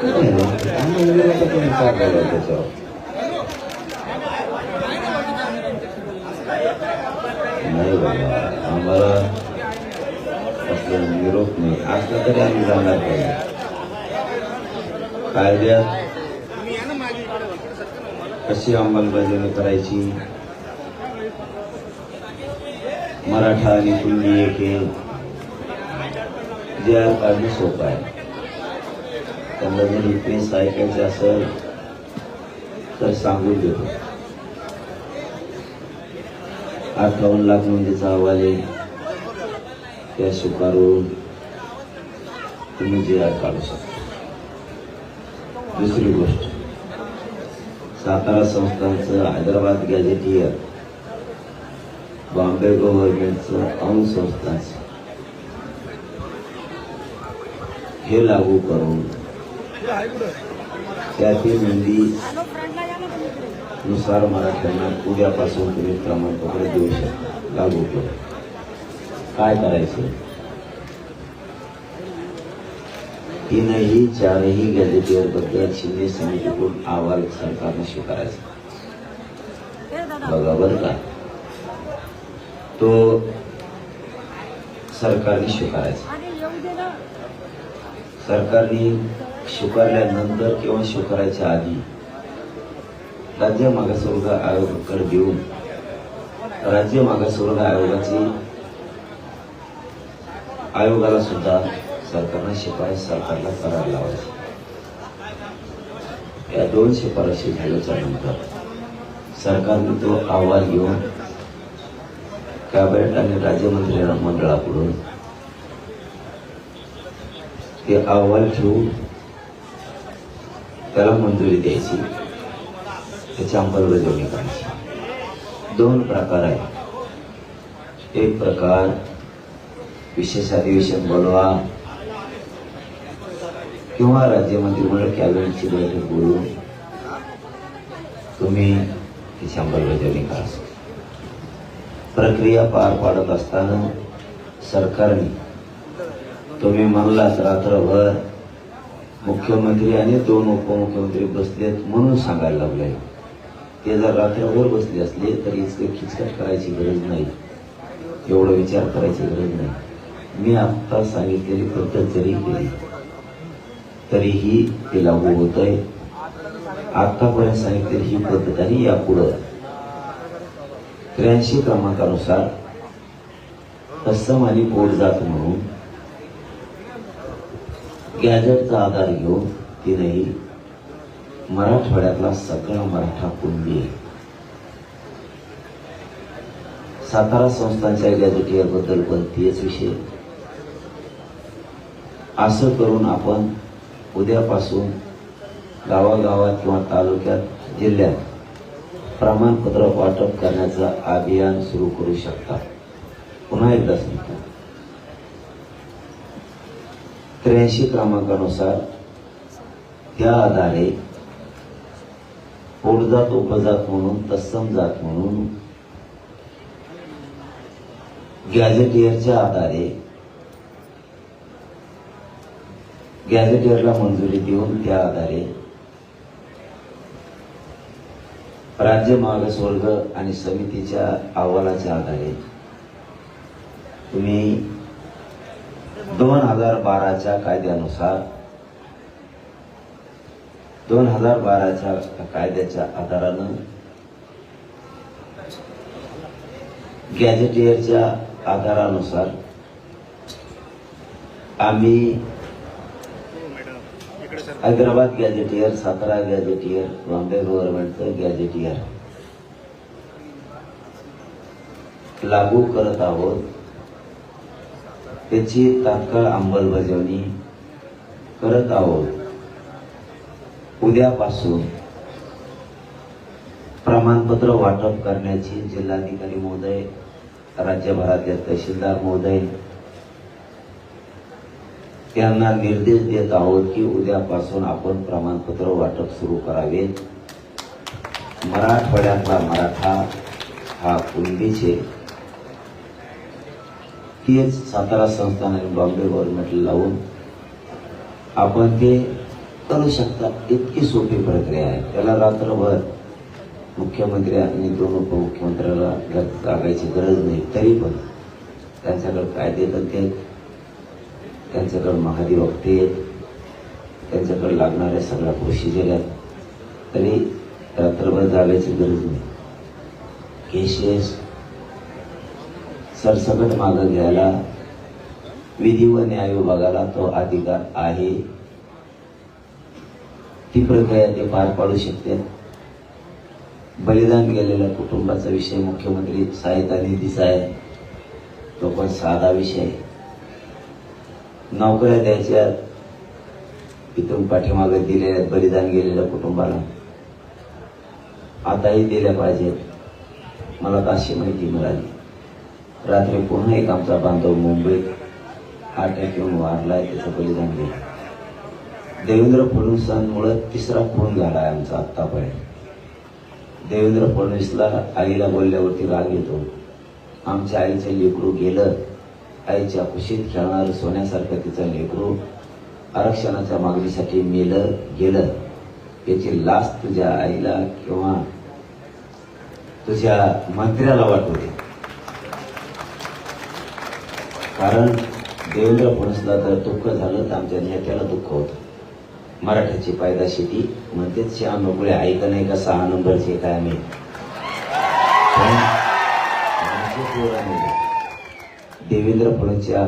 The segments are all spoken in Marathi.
नाही, नाही. आम्हाला त्याच्यावर नाही बाबा आम्हाला असलं निरोप नाही असला तरी आम्ही जाणार पाहिजे कायद्यात कशी अंमलबजावणी करायची मराठा आणि कुंडी एक जे काढणं सोपं आहे त्यांना जर इथेच ऐकायचं असेल तर सांगून देतो अठ्ठावन्न लाख नोंदीचा अहवाल आहे. त्या स्वीकारून तुम्ही जे आहे काढू शकता. दुसरी गोष्ट सातारा संस्थांचं हैदराबाद गॅझेटियर बॉम्बे गव्हर्नमेंटचं अंश संस्थांचं हे लागू करून त्यातील नोंदी नुसार मराठ्यांना उद्यापासून तुम्ही प्रमाणपत्र देऊ शकता. लागू करू. काय करायचं? तीनही चारही गॅझेटियरबद्दल शिंदे समितीकडून अहवाल सरकारने स्वीकारायचा. बघा बरं का. तो सरकारने स्वीकारायचा. सरकारने स्वीकारल्यानंतर किंवा स्वीकारायच्या आधी राज्य मागासवर्ग आयोगाकडे देऊन राज्य मागासवर्ग आयोगाची आयोगाला सुद्धा सरकारनं शिफारस सरकारला करायला लावायची. या दोन शिफारशी झाल्याच्यानंतर सरकारने तो अहवाल घेऊन कॅबिनेट आणि राज्यमंत्री मंडळाकडून ते अहवाल ठेवून त्याला मंजुरी द्यायची. त्याची अंमलबजावणी करायची. दोन प्रकार आहेत. एक प्रकार विशेष अधिवेशन बोलवा किंवा राज्य मंत्रिमंडळ कॅबिनेटची बैठक बोलून तुम्ही त्याची अंमलबजावणी करा. प्रक्रिया पार पाडत असताना सरकारने तुम्ही म्हणलाच रात्रभर मुख्यमंत्री आणि दोन उपमुख्यमंत्री बसलेत म्हणून सांगायला लागले ते जर रात्रभर बसले असले तर इतकं खिचकट करायची गरज नाही. एवढा विचार करायची गरज नाही. मी आत्ता सांगितलेली पद्धत जरी केली तरीही ते लागू होत आहे आतापर्यंत सांगितलेली ही पद्धत आणि यापुढं. त्र्याऐंशी क्रमांकानुसार तत्सम आणि पोटजात म्हणून गॅजेटचा आधार घेऊन तिनेही मराठवाड्यातला सगळा मराठा कुणबी सातारा संस्थांच्या गॅजेटियरबद्दल पण तेच विषय. असं करून आपण उद्यापासून गावागावात किंवा तालुक्यात जिल्ह्यात प्रमाणपत्र वाटप करण्याचं अभियान सुरू करू शकता. पुन्हा एकदा सांगतो त्र्याऐंशी क्रमांकानुसार त्या आधारे पोटजात उपजात म्हणून तत्सम जात म्हणून गॅझेटियरच्या आधारे गॅझेटियरला मंजुरी देऊन त्या आधारे राज्य मागासवर्ग आणि समितीच्या अहवालाच्या आधारे तुम्ही दोन हजार बाराच्या कायद्यानुसार दोन हजार बाराच्या कायद्याच्या आधारानं गॅजेटियरच्या आधारानुसार आम्ही हैदराबाद गॅजेटियर सातारा गॅजेटियर बॉम्बे गव्हर्नमेंटचं गॅजेटियर लागू करत आहोत. त्याची तात्काळ अंमलबजावणी करत आहोत. उद्यापासून प्रमाणपत्र वाटप करण्याची जिल्हाधिकारी महोदय राज्यभरातल्या तहसीलदार महोदय त्यांना निर्देश देत आहोत की उद्यापासून आपण प्रमाणपत्र वाटप सुरू करावेत. मराठवाड्यातला मराठा हा कुणबीचे तीच सातारा संस्थान आणि बॉम्बे गव्हर्नमेंटला लावून आपण ते करू शकता. इतकी सोपी प्रक्रिया आहे. त्याला रात्रभर मुख्यमंत्री आणि दोन उपमुख्यमंत्र्याला लागायची जागायची गरज नाही तरी पण त्यांच्याकडे कायदे तज्ञ आहेत. त्यांच्याकडे महाधिवक्ते आहेत. त्यांच्याकडे लागणाऱ्या सगळ्या प्रोसिजर आहेत. तरी रात्रभर जागायची गरज नाही. केसेस सरसकट मागं घ्यायला. विधी व न्याय विभागाला तो अधिकार आहे. ती प्रक्रिया ते पार पाडू शकते. बलिदान गेलेल्या कुटुंबाचा विषय मुख्यमंत्री सहायता निधीचा आहे तो पण साधा विषय आहे. नोकऱ्या द्यायच्या इथून पाठीमागे दिलेल्या आहेत बलिदान गेलेल्या कुटुंबाला. आताही दिल्या पाहिजेत. मला तर अशी माहिती मिळाली. रात्री पुन्हा एक आमचा बांधव मुंबईत अटॅक येऊन वारलाय त्याचं बलिदान गेलं. देवेंद्र फडणवीसांमुळे तिसरा खून झाला आहे आमचा आत्तापर्यंत. देवेंद्र फडणवीसला आईला बोलल्यावरती राग येतो. आमच्या आईचं लेकरू गेलं आईच्या कुशीत खेळणारं सोन्यासारखं तिचं लेकरू आरक्षणाच्या मागणीसाठी मेलं गेलं. याची लाच तुझ्या आईला किंवा तुझ्या मंत्र्याला वाटवते कारण देवेंद्र फडणवीसला जर दुःख झालं तर आमच्या नेत्याला दुःख होतं. मराठ्याची पायदाशी ती म्हणतेच श्या नोकळे ऐक नाही का सहा नंबरचे काय मी देवेंद्र फडणवीसच्या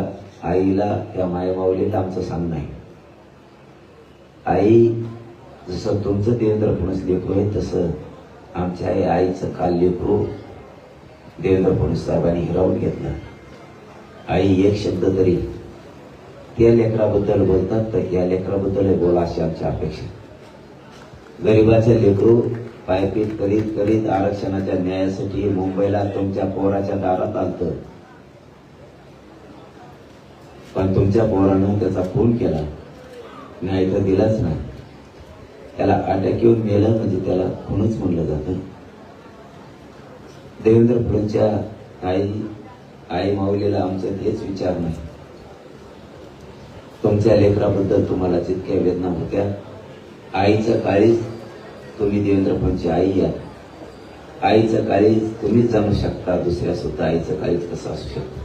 आईला या मायमावलीला आमचं सांगणं आहे आई जसं तुमचं देवेंद्र फडणवीस लेकरू आहे तसं आमच्या आई आईचं काल लेकरू देवेंद्र फडणवीस साहेबांनी हिरावून घेतलं. आई एक शब्द तरी. त्या लेकराबद्दल बोलतात तर या लेकराबद्दल बोला अशी आमची अपेक्षा. गरिबाचे लेकरू पायपीट करीत करीत आरक्षणाच्या न्यायासाठी मुंबईला तुमच्या पोराच्या दारात आलत. पण तुमच्या पोरानं त्याचा फोन केला. न्याय तर दिलाच नाही. त्याला अटॅक येऊन मेलं म्हणजे त्याला खूनच म्हणलं जातं. देवेंद्र फडणवीसच्या आई आई माऊलीला आमचं हेच विचार नाही. तुमच्या लेकराबद्दल तुम्हाला जितक्या वेदना होत्या आईचं काळीज तुम्ही देवेंद्र आई या आईचं काळीज तुम्हीच जाणू शकता दुसऱ्या सुद्धा आईचं काळीज कसं असू शकतं?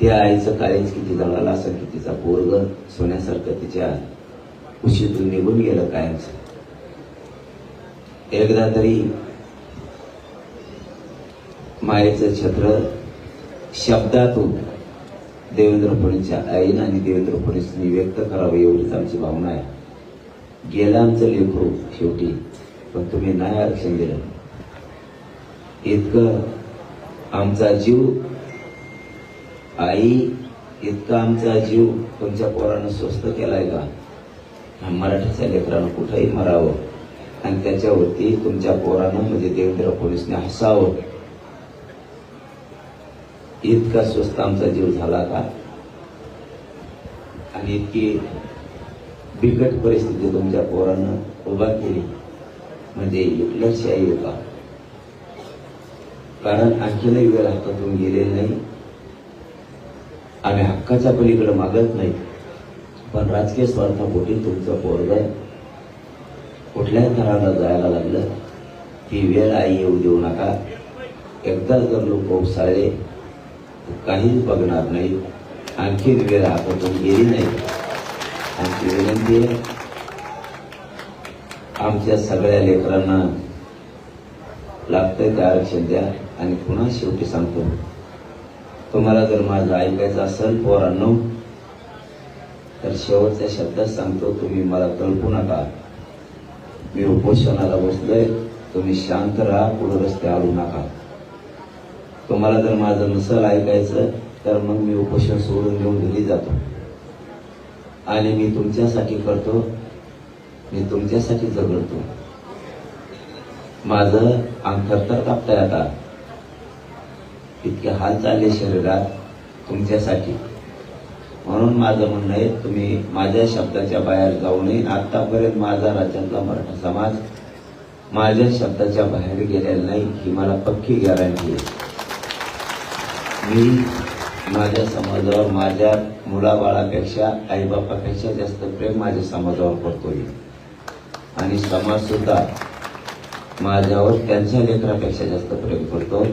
त्या आईचं काळीज किती जळालं असेल की तिचा पोरग सोन्यासारखं तिच्या उशीतून निघून गेलं कायमच. एकदा तरी मायेचं छत्र शब्दातून देवेंद्र फडणवीसच्या आईनं आणि देवेंद्र फडणवीसनी व्यक्त करावं एवढीच आमची भावना आहे. गेलं आमचं लेखरू शेवटी पण तुम्ही नाही आरक्षण दिलं. इतकं आमचा जीव आई इतका आमचा जीव तुमच्या पोरानं स्वस्त केलाय का? मराठीच्या लेकरानं कुठंही मरावं. आणि त्याच्यावरती तुमच्या पोरानं म्हणजे देवेंद्र फडणवीसने हसावं. इतका स्वस्त आमचा जीव झाला का आणि इतकी बिकट परिस्थिती तुमच्या पोरानं उभा केली. म्हणजे हिटलरशाही होता कारण आणखीनही वेळ हातातून गेलेला नाही. आम्ही हक्काच्या पलीकडे मागत नाही. पण राजकीय स्वार्थापोटी तुमचं पोरग कुठल्याही थराला जायला लागलं? ती वेळ आई येऊ देऊ नका. एकदा जर लोक उसाळले काहीच बघणार नाही. आणखी वेळ आपण गेली नाही. आमची विनंती आहे आमच्या सगळ्या लेकरांना लागतंय ते आरक्षण द्या आणि पुन्हा शेवटी सांगतो तुम्हाला जर माझं ऐकायचं असेल पोरांनो तर शेवटच्या शब्दात सांगतो तुम्ही मला कळपू नका. मी उपोषणाला बसलोय तुम्ही शांत राहा पुढे रस्ते आडू नका. तुम्हाला जर माझं नसल ऐकायचं तर मग मी उपोषण सोडून घेऊन घरी जातो. आणि मी तुमच्यासाठी करतो मी तुमच्यासाठी झगडतो. माझं अंग थरथर कापताय आता इतके हाल चालले शरीरात तुमच्यासाठी. म्हणून माझं म्हणणं आहे तुम्ही माझ्या शब्दाच्या बाहेर जाऊ नये. आतापर्यंत माझा राज्यातला मराठा समाज माझ्या शब्दाच्या बाहेर गेलेला नाही ही मला पक्की गॅरंटी आहे. मी माझ्या समाजावर माझ्या मुलाबाळापेक्षा आईबापापेक्षा जास्त प्रेम माझ्या समाजावर करतो आणि समाजसुद्धा माझ्यावर त्यांच्या लेकरापेक्षा जास्त प्रेम करतो.